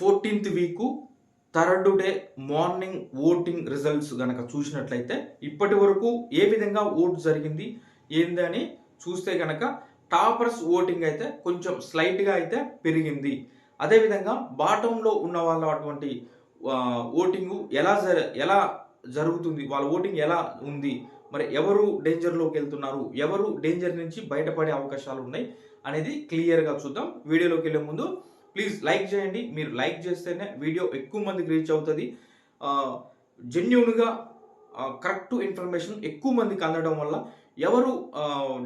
Fourteenth week third day morning voting results కనుక చూసినట్లయితే ఇప్పటి వరకు ఏ విధంగా ఓటు జరిగింది ఏందని చూస్తే కనుక టాపర్స్ ఓటింగ్ అయితే కొంచెం స్లైట్గా అయితే పెరిగింది. అదేవిధంగా బాటంలో ఉన్న వాళ్ళ అటువంటి ఓటింగు ఎలా జర ఎలా జరుగుతుంది వాళ్ళ ఓటింగ్ ఎలా ఉంది మరి ఎవరు డేంజర్లోకి వెళ్తున్నారు ఎవరు డేంజర్ నుంచి బయటపడే అవకాశాలు ఉన్నాయి అనేది క్లియర్గా చూద్దాం. వీడియోలోకి వెళ్ళే ముందు ప్లీజ్ లైక్ చేయండి. మీరు లైక్ చేస్తేనే వీడియో ఎక్కువ మందికి రీచ్ అవుతుంది. జెన్యున్గా కరెక్ట్ ఇన్ఫర్మేషన్ ఎక్కువ మందికి అందడం వల్ల ఎవరు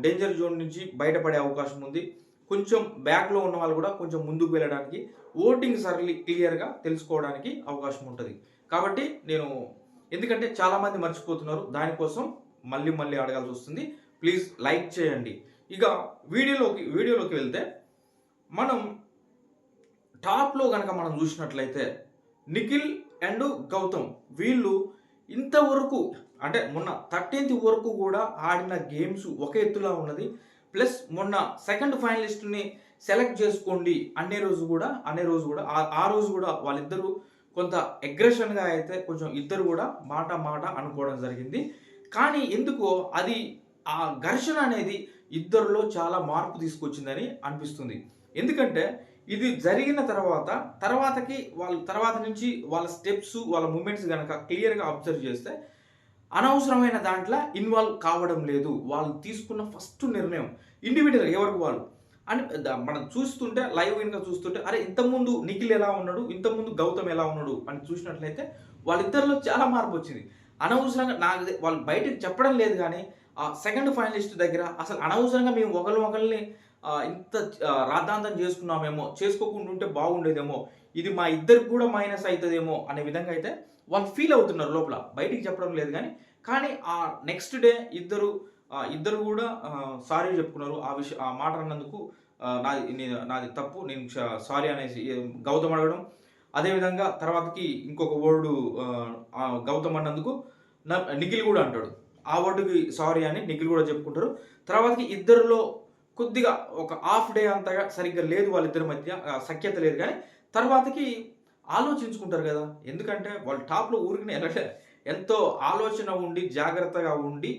డేంజర్ జోన్ నుంచి బయటపడే అవకాశం ఉంది. కొంచెం బ్యాక్లో ఉన్న వాళ్ళు కూడా కొంచెం ముందుకు వెళ్ళడానికి ఓటింగ్ సర్లీ క్లియర్గా తెలుసుకోవడానికి అవకాశం ఉంటుంది. కాబట్టి నేను ఎందుకంటే చాలామంది మర్చిపోతున్నారు దానికోసం మళ్ళీ మళ్ళీ అడగాల్సి వస్తుంది. ప్లీజ్ లైక్ చేయండి. ఇక వీడియోలోకి వీడియోలోకి వెళ్తే మనం టాప్లో కనుక మనం చూసినట్లయితే నిఖిల్ అండ్ గౌతమ్ వీళ్ళు ఇంతవరకు అంటే మొన్న థర్టీన్త్ వరకు కూడా ఆడిన గేమ్స్ ఒక ఎత్తులా ఉన్నది. ప్లస్ మొన్న సెకండ్ ఫైనలిస్ట్ని సెలెక్ట్ చేసుకోండి అనే రోజు కూడా అనే రోజు కూడా ఆ- రోజు కూడా వాళ్ళిద్దరూ కొంత అగ్రెషన్గా అయితే కొంచెం ఇద్దరు కూడా మాట మాట అనుకోవడం జరిగింది. కానీ ఎందుకో అది ఆ ఘర్షణ అనేది ఇద్దరిలో చాలా మార్పు తీసుకొచ్చిందని అనిపిస్తుంది. ఎందుకంటే ఇది జరిగిన తర్వాత తర్వాతకి వాళ్ళ తర్వాత నుంచి వాళ్ళ స్టెప్స్ వాళ్ళ మూమెంట్స్ కనుక క్లియర్గా అబ్జర్వ్ చేస్తే అనవసరమైన దాంట్లో ఇన్వాల్వ్ కావడం లేదు. వాళ్ళు తీసుకున్న ఫస్ట్ నిర్ణయం ఇండివిజువల్ ఎవరికి వాళ్ళు? అని మనం చూస్తుంటే లైవ్ కనుక చూస్తుంటే అరే ఇంతకుముందు నిఖిల్ ఎలా ఉన్నాడు? ఇంతకుముందు గౌతమ్ ఎలా ఉన్నాడు? అని చూసినట్లయితే వాళ్ళిద్దరిలో చాలా మార్పు వచ్చింది. అనవసరంగా నాకు వాళ్ళు బయటకు చెప్పడం లేదు కానీ ఆ సెకండ్ ఫైనలిస్ట్ దగ్గర అసలు అనవసరంగా మేము ఒకరిని ఒకరిని ఇంత రాద్ధాంతం చేసుకున్నామేమో చేసుకోకుండా ఉంటే బాగుండేదేమో ఇది మా ఇద్దరికి కూడా మైనస్ అవుతుందేమో అనే విధంగా అయితే వాళ్ళు ఫీల్ అవుతున్నారు లోపల. బయటికి చెప్పడం లేదు కానీ కానీ ఆ నెక్స్ట్ డే ఇద్దరు ఇద్దరు కూడా సారీ చెప్పుకున్నారు. ఆ విషయం ఆ మాట అన్నందుకు నాది నేను నాది తప్పు నేను సారీ అనేసి గౌతమ్ అడగడం. అదేవిధంగా తర్వాతకి ఇంకొక వర్డు గౌతమ్ అన్నందుకు న- నిఖిల్ కూడా అంటాడు. ఆ వర్డుకి సారీ అని నిఖిల్ కూడా చెప్పుకుంటారు. తర్వాతకి ఇద్దరిలో కొద్దిగా ఒక హాఫ్ డే అంతగా సరిగ్గా లేదు వాళ్ళిద్దరి మధ్య సఖ్యత లేదు కానీ తర్వాతకి ఆలోచించుకుంటారు కదా. ఎందుకంటే వాళ్ళు టాప్లో ఊరికి వెళ్ళలే ఎంతో ఆలోచన ఉండి జాగ్రత్తగా ఉండి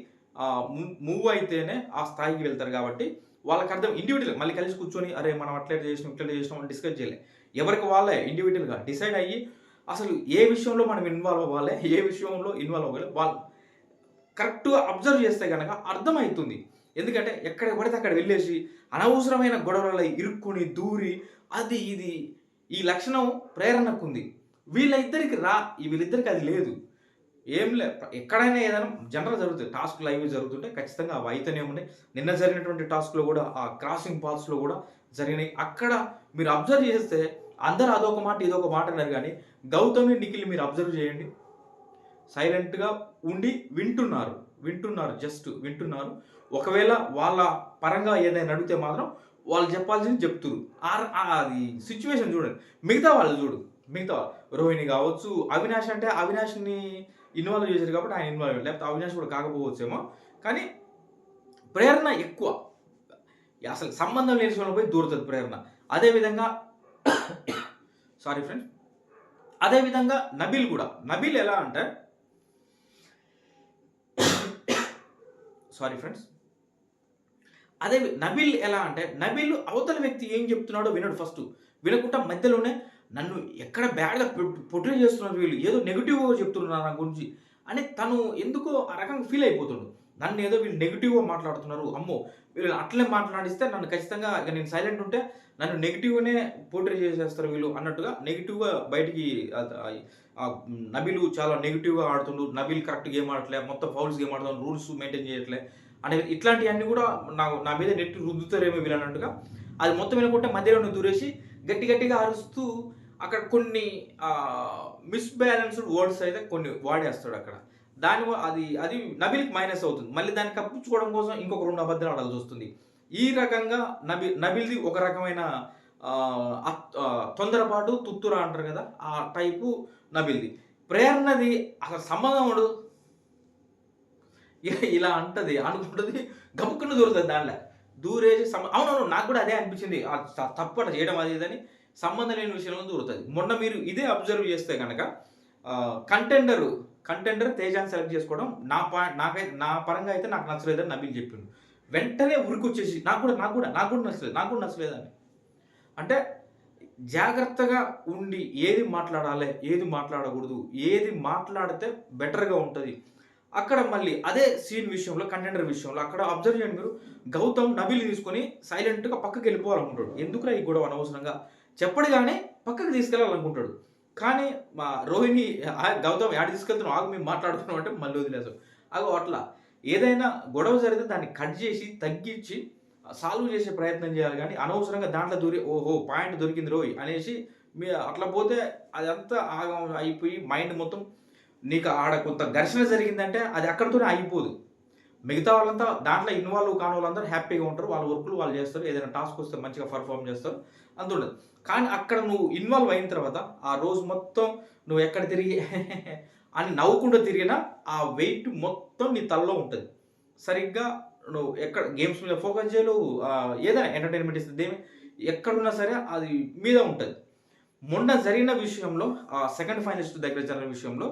మూవ్ అయితేనే ఆ స్థాయికి వెళ్తారు కాబట్టి వాళ్ళకి అర్థం ఇండివిజువల్ మళ్ళీ కలిసి కూర్చొని అరే మనం అట్లా చేసినాం ఇట్లా చేసినాం అని డిస్కస్ చేయలే. ఎవరికి వాళ్ళే ఇండివిజువల్గా డిసైడ్ అయ్యి అసలు ఏ విషయంలో మనం ఇన్వాల్వ్ అవ్వాలి ఏ విషయంలో ఇన్వాల్వ్ అవ్వాలి వాళ్ళు కరెక్ట్గా అబ్జర్వ్ చేస్తే కనుక అర్థమవుతుంది. ఎందుకంటే ఎక్కడ పడితే అక్కడ వెళ్ళేసి అనవసరమైన గొడవలలో ఇరుక్కుని దూరి అది ఇది ఈ లక్షణం ప్రేరణకు ఉంది. వీళ్ళిద్దరికి రా వీళ్ళిద్దరికి అది లేదు. ఏం లే ఎక్కడైనా ఏదైనా జనరల్ జరుగుతుంది టాస్క్ లైవ్ జరుగుతుంటే ఖచ్చితంగా అవి అయితేనే ఉన్నాయి నిన్న జరిగినటువంటి టాస్క్లో కూడా ఆ క్రాసింగ్ పాత్స్లో కూడా జరిగినాయి. అక్కడ మీరు అబ్జర్వ్ చేస్తే అందరు అదొక మాట ఇదొక మాట అన్నారు కానీ గౌతమి నిఖిల్ మీరు అబ్జర్వ్ చేయండి. సైలెంట్గా ఉండి వింటున్నారు. వింటున్నారు జస్ట్ వింటున్నారు. ఒకవేళ వాళ్ళ పరంగా ఏదైనా అడిగితే మాత్రం వాళ్ళు చెప్పాల్సింది చెప్తురు. ఆ- అది సిచ్యువేషన్ చూడండి. మిగతా వాళ్ళు చూడు. మిగతా వాళ్ళు. రోహిణి కావచ్చు అవినాష్ అంటే అవినాష్ని ఇన్వాల్వ్ చేశారు కాబట్టి ఆయన ఇన్వాల్వ్ లేకపోతే అవినాష్ కూడా కాకపోవచ్చేమో. కానీ ప్రేరణ ఎక్కువ. అసలు సంబంధం లేని విషయంలో పోయి దూరుతుంది ప్రేరణ. అదేవిధంగా సారీ ఫ్రెండ్స్ అదేవిధంగా నబిల్ కూడా. నబీల్ ఎలా అంటే సారీ ఫ్రెండ్స్ అదే నబిల్ ఎలా అంటే నబిల్ అవతల వ్యక్తి ఏం చెప్తున్నాడో వినడు ఫస్ట్ వినకుండా మధ్యలోనే నన్ను ఎక్కడ బ్యాడ్గా పొట్రే చేస్తున్నారు వీళ్ళు? ఏదో నెగిటివ్గా చెప్తున్నారు నా గురించి. అని తను ఎందుకో ఆ రకంగా ఫీల్ అయిపోతుండు నన్ను ఏదో వీళ్ళు నెగిటివ్గా మాట్లాడుతున్నారు. అమ్మో వీళ్ళు అట్లే మాట్లాడిస్తే నన్ను ఖచ్చితంగా ఇక నేను సైలెంట్ ఉంటే నన్ను నెగిటివ్గానే పోర్ట్రే చేసేస్తారు వీళ్ళు అన్నట్టుగా నెగిటివ్గా బయటికి ఆ- చాలా నెగిటివ్గా ఆడుతుండు. నబిల్ కరెక్ట్ గేమ్ ఆడట్లే మొత్తం ఫౌల్స్ గేమ్ ఆడుతుండ్రు రూల్స్ మెయింటైన్ చేయట్లే. అంటే ఇట్లాంటివన్నీ కూడా నా నా మీద నెట్ రుద్దుతారేమో వీళ్ళు అది మొత్తం వినకుంటే మధ్యలో దూరేసి గట్టి గట్టిగా అరుస్తూ అక్కడ కొన్ని మిస్బ్యాలెన్స్డ్ వర్డ్స్ అయితే కొన్ని వాడేస్తాడు అక్కడ. దాని అది అది నబిల్కి మైనస్ అవుతుంది. మళ్ళీ దాన్ని కప్పించుకోవడం కోసం ఇంకొక రెండు అబద్ధాలు ఆడాల్సి వస్తుంది. ఈ రకంగా నబి నబిల్ది ఒక రకమైన తొందరపాటు తుత్తురా అంటారు కదా ఆ టైపు నబిల్ది. ప్రేరణది అసలు సంబంధం ఉండదు. ఇలా అంటది. అనుకుంటుంది గబుక్కున దూరుతుంది దానిలో. దూరేసి సమ అవునవును నాకు కూడా అదే అనిపించింది. తప్పు అట్లా చేయడం అది ఇదని సంబంధం లేని విషయంలో దూరుతుంది. మొన్న మీరు ఇదే అబ్జర్వ్ చేస్తే కనుక కంటెండరు కంటెండర్ తేజాన్ని సెలెక్ట్ చేసుకోవడం నా పాయింట్ నాకైతే నా పరంగా అయితే నాకు నచ్చలేదని నబీల్ చెప్పిండు. వెంటనే ఉరికొచ్చేసి నాకు కూడా నాకు కూడా నాకు కూడా నచ్చలేదు నాకు కూడా నచ్చలేదని. అంటే జాగ్రత్తగా ఉండి ఏది మాట్లాడాలి ఏది మాట్లాడకూడదు ఏది మాట్లాడితే బెటర్గా ఉంటుంది. అక్కడ మళ్ళీ అదే సీన్ విషయంలో కంటెండర్ విషయంలో అక్కడ అబ్జర్వ్ చేయండి మీరు. గౌతమ్ నబిల్ తీసుకొని సైలెంట్గా పక్కకి వెళ్ళిపోవాలనుకుంటాడు. ఎందుకురా ఈ గొడవ అనవసరంగా? చెప్పడుగానే పక్కకి తీసుకెళ్ళాలనుకుంటాడు. కానీ మా రోహిణి "ఆ, గౌతమ్ యాడ తీసుకెళ్తున్నాం ఆగు మేము మాట్లాడుతున్నాం అంటే మళ్ళీ వదిలేసాం అగో అట్లా. ఏదైనా గొడవ జరిగితే దాన్ని కట్ చేసి తగ్గించి సాల్వ్ చేసే ప్రయత్నం చేయాలి. కానీ అనవసరంగా దాంట్లో దూరి ఓహో పాయింట్ దొరికింది రోయ్ అనేసి మీ అట్లా పోతే అదంతా ఆగం అయిపోయి మైండ్ మొత్తం నీకు ఆడ కొంత ఘర్షణ జరిగిందంటే అది అక్కడితోనే అయిపోదు. మిగతా వాళ్ళంతా దాంట్లో ఇన్వాల్వ్ కాని వాళ్ళందరూ హ్యాపీగా ఉంటారు. వాళ్ళ వర్క్లు వాళ్ళు చేస్తారు. ఏదైనా టాస్క్ వస్తే మంచిగా పర్ఫామ్ చేస్తారు. అంత ఉండదు కానీ అక్కడ నువ్వు ఇన్వాల్వ్ అయిన తర్వాత ఆ రోజు మొత్తం నువ్వు ఎక్కడ తిరిగి అని నవ్వుకుంటూ తిరిగినా ఆ వెయిట్ మొత్తం నీ తలలో ఉంటుంది. సరిగ్గా నువ్వు ఎక్కడ గేమ్స్ మీద ఫోకస్ చేయలేవు. ఏదైనా ఎంటర్టైన్మెంట్ ఇస్తుంది దేని ఎక్కడున్నా సరే అది మీద ఉంటుంది. మొన్న జరిగిన విషయంలో ఆ సెకండ్ ఫైనలిస్ట్ దగ్గర జరిగిన విషయంలో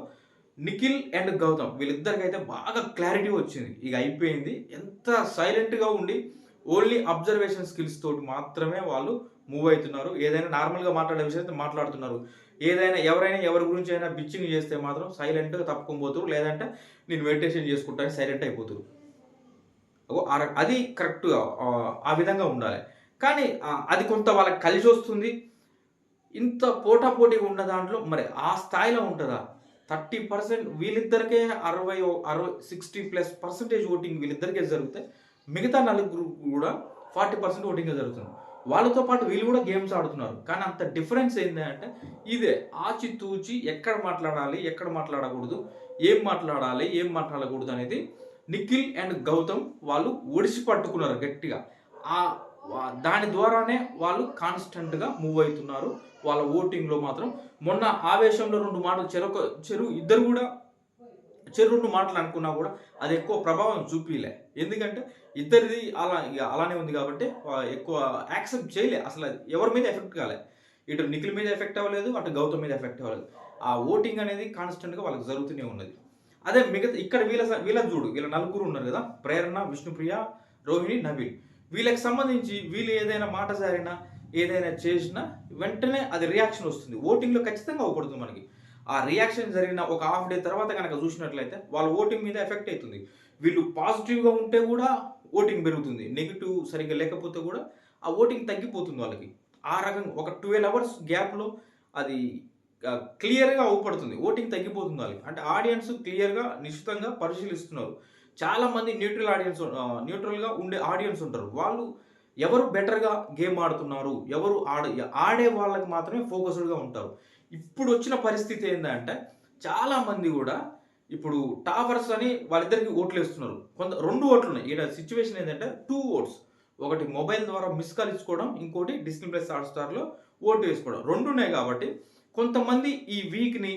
నిఖిల్ అండ్ గౌతమ్ వీళ్ళిద్దరికైతే బాగా క్లారిటీ వచ్చింది. ఇక అయిపోయింది. ఎంత సైలెంట్గా ఉండి ఓన్లీ అబ్జర్వేషన్ స్కిల్స్ తోటి మాత్రమే వాళ్ళు మూవ్ అవుతున్నారు. ఏదైనా నార్మల్గా మాట్లాడే విషయం మాట్లాడుతున్నారు. ఏదైనా ఎవరైనా ఎవరి గురించి అయినా బిచ్చింగ్ చేస్తే మాత్రం సైలెంట్గా తప్పుకొని లేదంటే నేను మెడిటేషన్ చేసుకుంటాను సైలెంట్ అయిపోతురు అది కరెక్ట్గా ఆ విధంగా ఉండాలి. కానీ అది కొంత వాళ్ళకి కలిసి వస్తుంది. ఇంత పోటాపోటీగా ఉన్న దాంట్లో మరి ఆ స్థాయిలో ఉంటుందా? థర్టీ పర్సెంట్ వీళ్ళిద్దరికే అరవై అరవై సిక్స్టీ ప్లస్ పర్సెంటేజ్ ఓటింగ్ వీళ్ళిద్దరికే జరుగుతాయి. మిగతా నలుగురు కూడా ఫార్టీ పర్సెంట్ ఓటింగ్ జరుగుతుంది. వాళ్ళతో పాటు వీళ్ళు కూడా గేమ్స్ ఆడుతున్నారు. కానీ అంత డిఫరెన్స్ ఏంటంటే ఇదే ఆచితూచి ఎక్కడ మాట్లాడాలి ఎక్కడ మాట్లాడకూడదు ఏం మాట్లాడాలి ఏం మాట్లాడకూడదు అనేది నిఖిల్ అండ్ గౌతమ్ వాళ్ళు ఒడిసి పట్టుకున్నారు గట్టిగా. ఆ దాని ద్వారానే వాళ్ళు కాన్స్టెంట్గా మూవ్ అవుతున్నారు. వాళ్ళ ఓటింగ్లో మాత్రం. మొన్న ఆవేశంలో రెండు మాటలు చెరొక చెరు ఇద్దరు కూడా చెరు రెండు మాటలు అనుకున్నా కూడా అది ఎక్కువ ప్రభావం చూపిలే. ఎందుకంటే ఇద్దరిది అలా అలానే ఉంది కాబట్టి ఎక్కువ యాక్సెప్ట్ చేయలే. అసలు ఎవరి మీద ఎఫెక్ట్ కాలే. ఇటు నిఖిల్ మీద ఎఫెక్ట్ అవ్వలేదు అటు గౌతమ్ మీద ఎఫెక్ట్ అవ్వలేదు. ఆ ఓటింగ్ అనేది కాన్స్టెంట్గా వాళ్ళకి జరుగుతూనే ఉన్నది. అదే మిగతా ఇక్కడ వీళ్ళ స- వీళ్ళ చూడు వీళ్ళ నలుగురు ఉన్నారు కదా ప్రేరణ విష్ణుప్రియ రోహిణి నవీన్. వీళ్ళకి సంబంధించి వీళ్ళు ఏదైనా మాట జారినా ఏదైనా చేసినా వెంటనే అది రియాక్షన్ వస్తుంది. ఓటింగ్లో ఖచ్చితంగా అవపడుతుంది మనకి. ఆ రియాక్షన్ జరిగిన ఒక హాఫ్ డే తర్వాత కనుక చూసినట్లయితే వాళ్ళ ఓటింగ్ మీద ఎఫెక్ట్ అవుతుంది. వీళ్ళు పాజిటివ్గా ఉంటే కూడా ఓటింగ్ పెరుగుతుంది. నెగిటివ్ సరిగ్గా లేకపోతే కూడా ఆ ఓటింగ్ తగ్గిపోతుంది వాళ్ళకి. ఆ రకంగా ఒక ట్వెల్వ్ అవర్స్ గ్యాప్లో అది క్లియర్గా అవుపడుతుంది. ఓటింగ్ తగ్గిపోతుంది వాళ్ళకి. అంటే ఆడియన్స్ క్లియర్గా నిశ్చితంగా పరిశీలిస్తున్నారు. చాలామంది న్యూట్రల్ ఆడియన్స్ న్యూట్రల్గా ఉండే ఆడియన్స్ ఉంటారు. వాళ్ళు ఎవరు బెటర్గా గేమ్ ఆడుతున్నారు ఎవరు ఆడ ఆడే వాళ్ళకి మాత్రమే ఫోకస్డ్గా ఉంటారు. ఇప్పుడు వచ్చిన పరిస్థితి ఏంటంటే చాలామంది కూడా ఇప్పుడు టాపర్స్ అని వాళ్ళిద్దరికి ఓట్లు వేస్తున్నారు. కొంత రెండు ఓట్లు ఉన్నాయి ఇక్కడ సిచ్యువేషన్ ఏంటంటే టూ ఓట్స్. ఒకటి మొబైల్ ద్వారా మిస్ కాల్ ఇచ్చుకోవడం ఇంకోటి డిస్నీ ప్లస్ హాట్స్టార్లో ఓటు వేసుకోవడం. రెండు ఉన్నాయి కాబట్టి కొంతమంది ఈ వీక్ని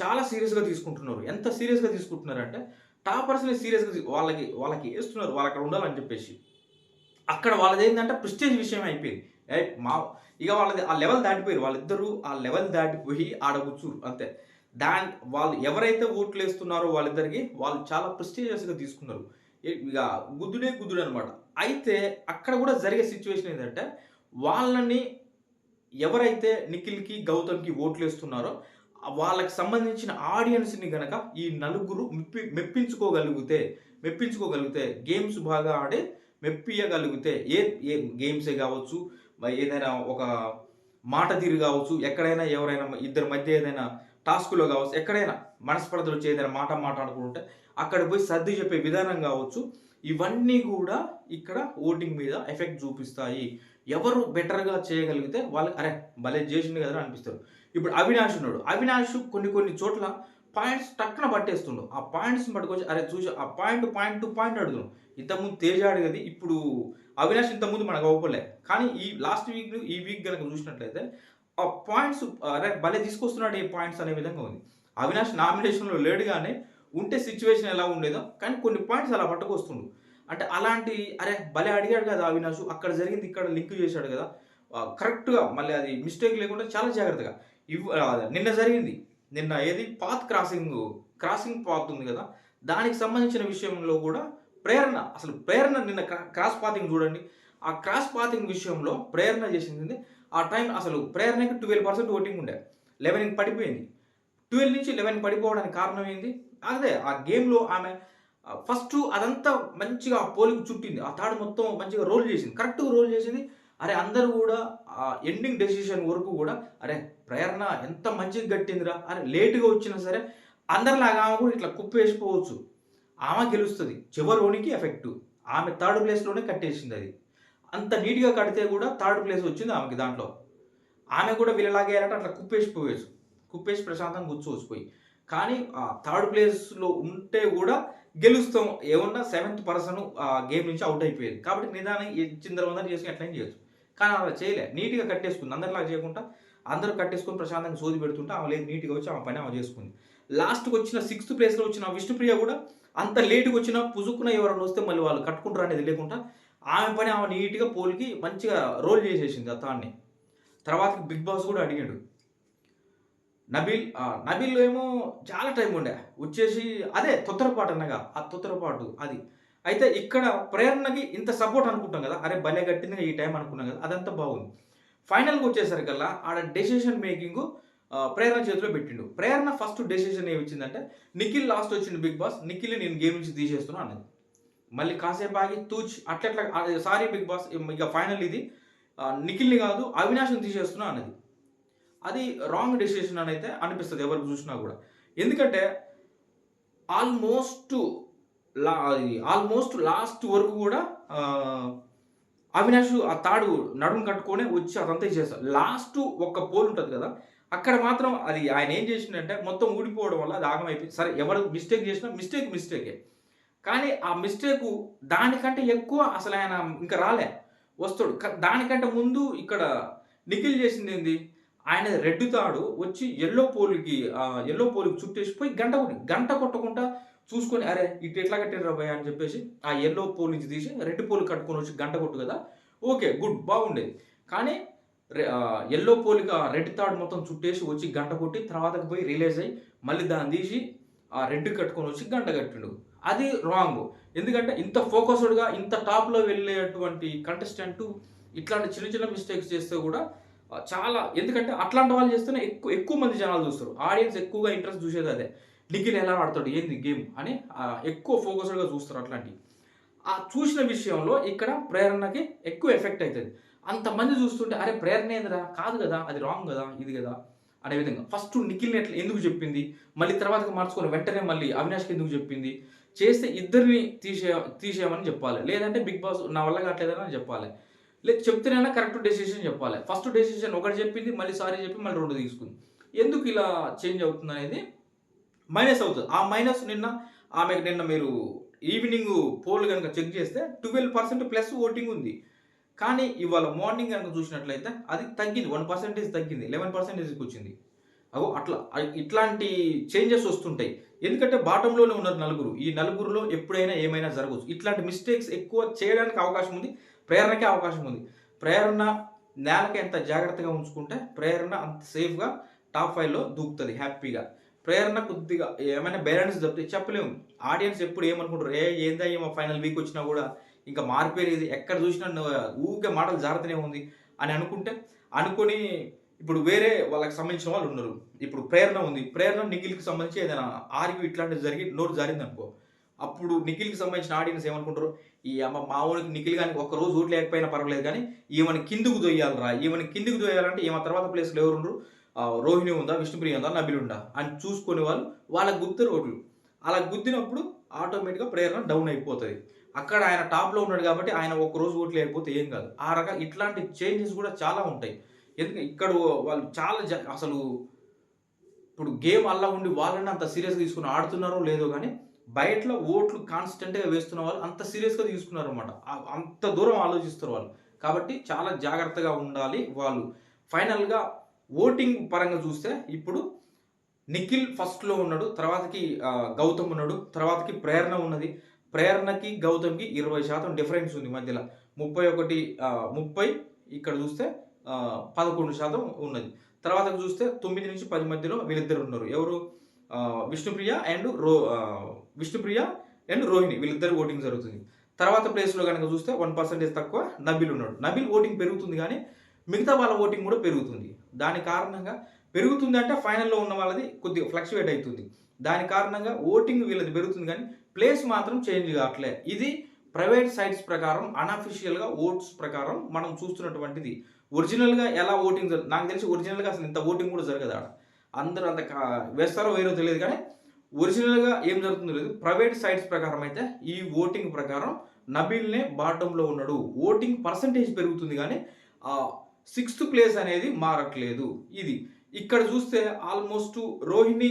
చాలా సీరియస్గా తీసుకుంటున్నారు. ఎంత సీరియస్గా తీసుకుంటున్నారంటే టాపర్స్ని సీరియస్గా వాళ్ళకి వాళ్ళకి వేస్తున్నారు. వాళ్ళు అక్కడ ఉండాలని చెప్పేసి. అక్కడ వాళ్ళది ఏంటంటే ప్రిస్టేజ్ విషయం అయిపోయింది. మా ఇక వాళ్ళది ఆ లెవెల్ దాటిపోయారు. వాళ్ళిద్దరూ ఆ లెవెల్ దాటిపోయి ఆడ కూర్చురు అంతే. దాని వాళ్ళు ఎవరైతే ఓట్లు వేస్తున్నారో వాళ్ళిద్దరికి వాళ్ళు చాలా ప్రిస్టేజియస్గా తీసుకున్నారు. ఇక గుద్దుడే గుద్దుడు అనమాట అయితే అక్కడ కూడా జరిగే సిచ్యువేషన్ ఏంటంటే వాళ్ళని ఎవరైతే నిఖిల్కి గౌతమ్కి ఓట్లు వేస్తున్నారో వాళ్ళకి సంబంధించిన ఆడియన్స్ని గనక ఈ నలుగురు మెప్పి మెప్పించుకోగలిగితే మెప్పించుకోగలిగితే గేమ్స్ బాగా ఆడి మెప్పియగలిగితే ఏ ఏ గేమ్సే కావచ్చు ఏదైనా ఒక మాట తీరు కావచ్చు ఎక్కడైనా ఎవరైనా ఇద్దరి మధ్య ఏదైనా టాస్క్లో కావచ్చు ఎక్కడైనా మనస్పర్ధలు వచ్చి ఏదైనా మాట మాట్లాడుకుంటే అక్కడ పోయి సర్ది చెప్పే విధానం కావచ్చు ఇవన్నీ కూడా ఇక్కడ ఓటింగ్ మీద ఎఫెక్ట్ చూపిస్తాయి. ఎవరు బెటర్గా చేయగలిగితే వాళ్ళకి అరే భలే చేసిండు కదా అనిపిస్తారు ఇప్పుడు అవినాష్ ఉన్నాడు. అవినాష్ కొన్ని కొన్ని చోట్ల పాయింట్స్ టక్కున పట్టేస్తుండు. ఆ పాయింట్స్ పట్టుకొచ్చి అరే చూసి ఆ పాయింట్ పాయింట్ టు పాయింట్ అడుగుతున్నాం ఇంతకుముందు తేజ అడిగేది ఇప్పుడు అవినాష్ ఇంతకుముందు మనకు అవ్వలే కానీ ఈ లాస్ట్ వీక్ ఈ వీక్ కనుక చూసినట్లయితే ఆ పాయింట్స్ అరే భలే తీసుకొస్తున్నాడు ఈ పాయింట్స్ అనే విధంగా ఉంది. అవినాష్ నామినేషన్లో లేడు కానీ ఉంటే సిచ్యువేషన్ ఎలా ఉండేదో కానీ కొన్ని పాయింట్స్ అలా పట్టుకొస్తుండు. అంటే అలాంటి అరే భలే అడిగాడు కదా అవినాష్ అక్కడ జరిగింది ఇక్కడ లింక్ చేశాడు కదా. కరెక్ట్గా మళ్ళీ అది మిస్టేక్ లేకుండా చాలా జాగ్రత్తగా. ఇవ్ నిన్న జరిగింది. నిన్న ఏది? పాత్ క్రాసింగ్ క్రాసింగ్ పాత్ ఉంది కదా? దానికి సంబంధించిన విషయంలో కూడా ప్రేరణ అసలు ప్రేరణ నిన్న క్రాస్ పాతింగ్ చూడండి. ఆ క్రాస్ పాతింగ్ విషయంలో ప్రేరణ చేసింది ఆ టైం అసలు ప్రేరణకి ట్వెల్వ్ పర్సెంట్ ఓటింగ్ ఉండే. లెవెన్కి పడిపోయింది. ట్వెల్వ్ నుంచి లెవెన్ పడిపోవడానికి కారణం ఏంది? అదే ఆ గేమ్లో ఆమె ఫస్ట్ అదంతా మంచిగా ఆ పోలికి చుట్టింది. ఆ తాడు మొత్తం మంచిగా రోల్ చేసింది. కరెక్ట్గా రోల్ చేసింది. అరే అందరూ కూడా ఆ ఎండింగ్ డెసిషన్ వరకు కూడా అరే ప్రేరణ ఎంత మంచిగా గట్టిందిరా అని లేటుగా వచ్చినా సరే అందరిలాగా ఆమె కూడా ఇట్లా కుప్పేసిపోవచ్చు ఆమె గెలుస్తుంది. చివరోనికి ఎఫెక్ట్ ఆమె థర్డ్ ప్లేస్లోనే కట్టేసింది అది. అంత నీట్గా కడితే కూడా థర్డ్ ప్లేస్ వచ్చింది ఆమెకి దాంట్లో. ఆమె కూడా వీళ్ళలాగే వేయాలంటే అట్లా కుప్పేసిపోవచ్చు కుప్పేసి ప్రశాంతంగా కూర్చోవచ్చు కానీ ఆ థర్డ్ ప్లేస్లో ఉంటే కూడా గెలుస్తాం. ఏమన్నా సెవెంత్ పర్సన్ ఆ గేమ్ నుంచి అవుట్ అయిపోయేది. కాబట్టి నిదానం ఇచ్చిన తర్వాత చేసుకుని ఎట్లయినా చేయొచ్చు. కానీ అలా చేయలే. నీట్గా కట్టేసుకుంది. అందరిలా చేయకుండా అందరూ కట్టేసుకొని ప్రశాంతంగా సోది పెడుతుంటే ఆమె లేదు నీట్గా వచ్చి ఆమె పని ఆమె చేసుకుంది. లాస్ట్కి వచ్చిన సిక్స్త్ ప్లేస్లో వచ్చిన విష్ణుప్రియ కూడా అంత లేటుగా వచ్చినా పుజుకున్న ఎవరైనా వస్తే మళ్ళీ వాళ్ళు కట్టుకుంటారు అనేది లేకుండా ఆమె పని ఆమె నీట్గా పోలికి మంచిగా రోల్ చేసేసింది ఆ తాన్ని. తర్వాత బిగ్ బాస్ కూడా అడిగాడు. నబీల్ ఆ, నబీల్ ఏమో చాలా టైం ఉండే. వచ్చేసి అదే తొత్తరపాటు అన్నగా ఆ తొత్తరపాటు అది. అయితే ఇక్కడ ప్రేరణకి ఇంత సపోర్ట్ అనుకుంటాం కదా అరే భలే కట్టింది ఈ టైం అనుకున్నాం కదా అదంతా బాగుంది. ఫైనల్గా వచ్చేసరికల్లా ఆడ డెసిషన్ మేకింగ్ ప్రేరణ చేతిలో పెట్టిండు. ప్రేరణ ఫస్ట్ డెసిషన్ ఏమి ఇచ్చిందంటే నిఖిల్ లాస్ట్ వచ్చింది బిగ్ బాస్ నిఖిల్ నేను గేమ్ నుంచి తీసేస్తున్నా అన్నది. మళ్ళీ కాసేపు ఆగి తూచ్ అట్లట్లా సారీ బిగ్ బాస్ ఇక ఫైనల్ ఇది. నిఖిల్ని కాదు అవినాష్ని తీసేస్తున్నా అన్నది. అది రాంగ్ డెసిషన్ అని అయితే అనిపిస్తుంది ఎవరికి చూసినా కూడా. ఎందుకంటే ఆల్మోస్ట్ లా ఆల్మోస్ట్ లాస్ట్ వరకు కూడా అవినాష్ ఆ తాడు నడుము కట్టుకొని వచ్చి అదంతా చేస్తారు లాస్ట్ ఒక్క పోల్ ఉంటుంది కదా అక్కడ మాత్రం అది ఆయన ఏం చేసిందంటే మొత్తం ఊడిపోవడం వల్ల అది ఆగమైపోయింది సరే ఎవరు మిస్టేక్ చేసినా మిస్టేక్ మిస్టేకే కానీ ఆ మిస్టేక్ దానికంటే ఎక్కువ అసలు ఆయన ఇంకా రాలే. వస్తాడు. దానికంటే ముందు ఇక్కడ నిఖిల్ చేసింది ఏంది? ఆయన రెడ్ తాడు వచ్చి ఎల్లో పోల్కి ఎల్లో పోల్కి చుట్టేసిపోయి గంట కొట్టి గంట కొట్టకుండా చూసుకొని అరే ఇటు ఎట్లా కట్టారు భయ అని చెప్పేసి ఆ ఎల్లో పోల్ నుంచి తీసి రెడ్ పోల్ కట్టుకొని వచ్చి గంట కొట్టు కదా. ఓకే గుడ్ బాగుండేది. కానీ ఎల్లో పోలిక రెడ్ తాడు మొత్తం చుట్టేసి వచ్చి గంట కొట్టి తర్వాతకి పోయి రిలీజ్ అయ్యి మళ్ళీ దాన్ని తీసి ఆ రెడ్ కట్టుకొని వచ్చి గంట కట్టిండు. అది రాంగ్ ఎందుకంటే ఇంత ఫోకస్డ్గా ఇంత టాప్లో వెళ్ళేటువంటి కంటెస్టెంట్ ఇట్లాంటి చిన్న చిన్న మిస్టేక్స్ చేస్తే కూడా చాలా ఎందుకంటే అట్లాంటి వాళ్ళు చేస్తేనే ఎక్కువ ఎక్కువ మంది జనాలు చూస్తారు. ఆడియన్స్ ఎక్కువగా ఇంట్రెస్ట్ చూసేది అదే. నిఖిల్ ఎలా ఆడతాడు ఏంది గేమ్ అని ఎక్కువ ఫోకస్డ్గా చూస్తారు అట్లాంటివి. ఆ చూసిన విషయంలో ఇక్కడ ప్రేరణకి ఎక్కువ ఎఫెక్ట్ అవుతుంది అంతమంది చూస్తుంటే అరే ప్రేరణ ఏందిరా? కాదు కదా అది రాంగ్ కదా ఇది కదా అనే విధంగా. ఫస్ట్ నిఖిల్ని ఎట్లా ఎందుకు చెప్పింది? మళ్ళీ తర్వాత మార్చుకొని వెంటనే మళ్ళీ అవినాష్కి ఎందుకు చెప్పింది? చేస్తే ఇద్దరిని తీసే తీసేయమని చెప్పాలి. లేదంటే బిగ్ బాస్ నా వల్ల కావట్లేదని చెప్పాలి. లేదు చెప్తేనైనా కరెక్ట్ డెసిషన్ చెప్పాలి. ఫస్ట్ డెసిషన్ ఒకటి చెప్పింది మళ్ళీ సారీ చెప్పి మళ్ళీ రెండు తీసుకుంది. ఎందుకు ఇలా చేంజ్ అవుతుంది అనేది మైనస్ అవుతుంది. ఆ మైనస్ నిన్న ఆమెకు నిన్న మీరు ఈవినింగ్ పోల్ కనుక చెక్ చేస్తే ట్వెల్వ్ పర్సెంట్ ప్లస్ ఓటింగ్ ఉంది. కానీ ఇవాళ మార్నింగ్ కనుక చూసినట్లయితే అది తగ్గింది. వన్ పర్సెంటేజ్ తగ్గింది. లెవెన్ పర్సెంటేజ్కి వచ్చింది. అగో అట్లా ఇట్లాంటి చేంజెస్ వస్తుంటాయి. ఎందుకంటే బాటంలోనే ఉన్నారు నలుగురు. ఈ నలుగురులో ఎప్పుడైనా ఏమైనా జరగవచ్చు. ఇట్లాంటి మిస్టేక్స్ ఎక్కువ చేయడానికి అవకాశం ఉంది. ప్రేరణకే అవకాశం ఉంది. ప్రేరణ నేలకి ఎంత జాగ్రత్తగా ఉంచుకుంటే ప్రేరణ అంత సేఫ్గా టాప్ ఫైవ్లో దూకుతుంది హ్యాపీగా. ప్రేరణ కొద్దిగా ఏమైనా బ్యాలెన్స్ తప్పితే చెప్పలేము. ఆడియన్స్ ఎప్పుడు ఏమనుకుంటారు? ఏ ఏందా ఏమో ఫైనల్ వీక్ వచ్చినా కూడా ఇంకా మార్పేరేది ఎక్కడ చూసినా ఊకే ఊరికే మాటలు జాగ్రత్తనే ఉంది అని అనుకుంటే అనుకొని ఇప్పుడు వేరే వాళ్ళకి సంబంధించిన వాళ్ళు ఉన్నారు. ఇప్పుడు ప్రేరణ ఉంది. ప్రేరణ నిఖిల్కి సంబంధించి ఏదైనా ఆర్గ్యూ ఇట్లాంటిది జరిగి నోరు జారింది అనుకో అప్పుడు నిఖిల్కి సంబంధించిన ఆడియన్స్ ఏమనుకుంటారు? ఈ అమ్మ మా ఊరికి నిఖిల్ కానీ ఒక రోజు ఓట్లు లేకపోయినా పర్వాలేదు కానీ ఈమెను కిందుకు దొయ్యాలరా. ఈమెను కిందుకు దొయ్యాలంటే ఈమె తర్వాత ప్లేస్లో ఎవరు ఉండరు రోహిణి ఉందా విష్ణుప్రియ ఉందా నబిల్ ఉందా అని చూసుకునే వాళ్ళు వాళ్ళకి గుర్తురు ఓట్లు అలా గుద్దినప్పుడు ఆటోమేటిక్గా ప్రేరణ డౌన్ అయిపోతుంది. అక్కడ ఆయన టాప్లో ఉన్నాడు కాబట్టి ఆయన ఒక రోజు ఓట్లు లేకపోతే ఏం కాదు. ఆ రకం ఇట్లాంటి చేంజెస్ కూడా చాలా ఉంటాయి. ఎందుకంటే ఇక్కడ వాళ్ళు చాలా జ- అసలు ఇప్పుడు గేమ్ అలా ఉండి వాళ్ళని అంత సీరియస్గా తీసుకుని ఆడుతున్నారో లేదో కానీ బయటలో ఓట్లు కాన్స్టెంట్గా వేస్తున్న వాళ్ళు అంత సీరియస్గా తీసుకున్నారు అనమాట అంత దూరం ఆలోచిస్తారు వాళ్ళు. కాబట్టి చాలా జాగ్రత్తగా ఉండాలి వాళ్ళు. ఫైనల్గా ఓటింగ్ పరంగా చూస్తే ఇప్పుడు నిఖిల్ ఫస్ట్లో ఉన్నాడు తర్వాతకి గౌతమ్ ఉన్నాడు తర్వాతకి ప్రేరణ ఉన్నది. ప్రేరణకి గౌతమ్కి ఇరవై శాతం డిఫరెన్స్ ఉంది మధ్యలో. ముప్పై ఒకటి ముప్పై ఇక్కడ చూస్తే పదకొండు శాతం ఉన్నది. తర్వాత చూస్తే తొమ్మిది నుంచి పది మధ్యలో వీళ్ళిద్దరు ఉన్నారు. ఎవరు? విష్ణుప్రియ అండ్ రో విష్ణుప్రియ అండ్ రోహిణి. వీళ్ళిద్దరు ఓటింగ్ జరుగుతుంది. తర్వాత ప్లేస్లో కనుక చూస్తే వన్ పర్సెంటేజ్ తక్కువ నబిల్ ఉన్నాడు. నబిల్ ఓటింగ్ పెరుగుతుంది కానీ మిగతా వాళ్ళ ఓటింగ్ కూడా పెరుగుతుంది. దాని కారణంగా పెరుగుతుంది అంటే ఫైనల్లో ఉన్న వాళ్ళది కొద్దిగా ఫ్లక్చువేట్ అవుతుంది. దాని కారణంగా ఓటింగ్ వీళ్ళది పెరుగుతుంది కానీ ప్లేస్ మాత్రం చేంజ్ కావట్లే. ఇది ప్రైవేట్ సైట్స్ ప్రకారం అన్అఫిషియల్గా ఓట్స్ ప్రకారం మనం చూస్తున్నటువంటిది. ఒరిజినల్గా ఎలా ఓటింగ్ జరుగు నాకు తెలిసి ఒరిజినల్గా అసలు ఇంత ఓటింగ్ కూడా జరగదు ఆడ. అందరూ అంత వేస్తారో వేరో తెలియదు కానీ ఒరిజినల్గా ఏం జరుగుతుందో లేదు ప్రైవేట్ సైట్స్ ప్రకారం అయితే ఈ ఓటింగ్ ప్రకారం నబీల్నే బాటంలో ఉన్నాడు. ఓటింగ్ పర్సంటేజ్ పెరుగుతుంది కానీ సిక్స్త్ ప్లేస్ అనేది మారట్లేదు. ఇది ఇక్కడ చూస్తే ఆల్మోస్ట్ రోహిణి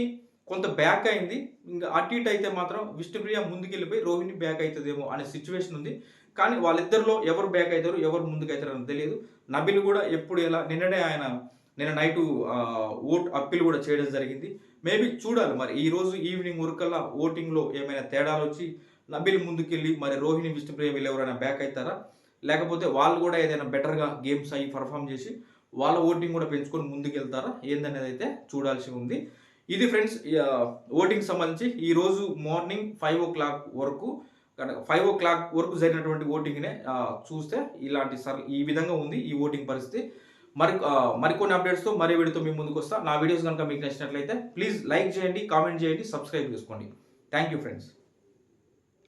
కొంత బ్యాక్ అయింది. ఇంకా అటు ఇటు అయితే మాత్రం విష్ణుప్రియ ముందుకెళ్ళిపోయి రోహిణి బ్యాక్ అవుతుందేమో అనే సిచ్యువేషన్ ఉంది. కానీ వాళ్ళిద్దరిలో ఎవరు బ్యాక్ అవుతారు ఎవరు ముందుకు అవుతారు అని తెలియదు. నబిల్ కూడా ఎప్పుడు ఎలా నిన్ననే ఆయన నిన్న నైటు ఓట్ అప్పీల్ కూడా చేయడం జరిగింది. మేబీ చూడాలి మరి. ఈ రోజు ఈవినింగ్ వరకల్లా ఓటింగ్లో ఏమైనా తేడాలు వచ్చి నబిల్ ముందుకెళ్ళి మరి రోహిణి విష్ణుప్రియ వీళ్ళు ఎవరైనా బ్యాక్ అవుతారా? లేకపోతే వాళ్ళు కూడా ఏదైనా బెటర్గా గేమ్స్ అవి పర్ఫామ్ చేసి వాళ్ళ ఓటింగ్ కూడా పెంచుకొని ముందుకెళ్తారా? ఏందనేది అయితే చూడాల్సి ఉంది. ఇది ఫ్రెండ్స్ ఓటింగ్ సంబంధించి ఈరోజు మార్నింగ్ ఫైవ్ ఓ క్లాక్ వరకు ఫైవ్ ఓ క్లాక్ వరకు జరిగినటువంటి ఓటింగ్నే చూస్తే ఇలాంటి సర్ ఈ విధంగా ఉంది ఈ ఓటింగ్ పరిస్థితి. మరి మరికొన్ని అప్డేట్స్తో మరీ వీడితో మీ ముందుకు వస్తా. నా వీడియోస్ కనుక మీకు నచ్చినట్లయితే ప్లీజ్ లైక్ చేయండి కామెంట్ చేయండి సబ్స్క్రైబ్ చేసుకోండి. Thank you friends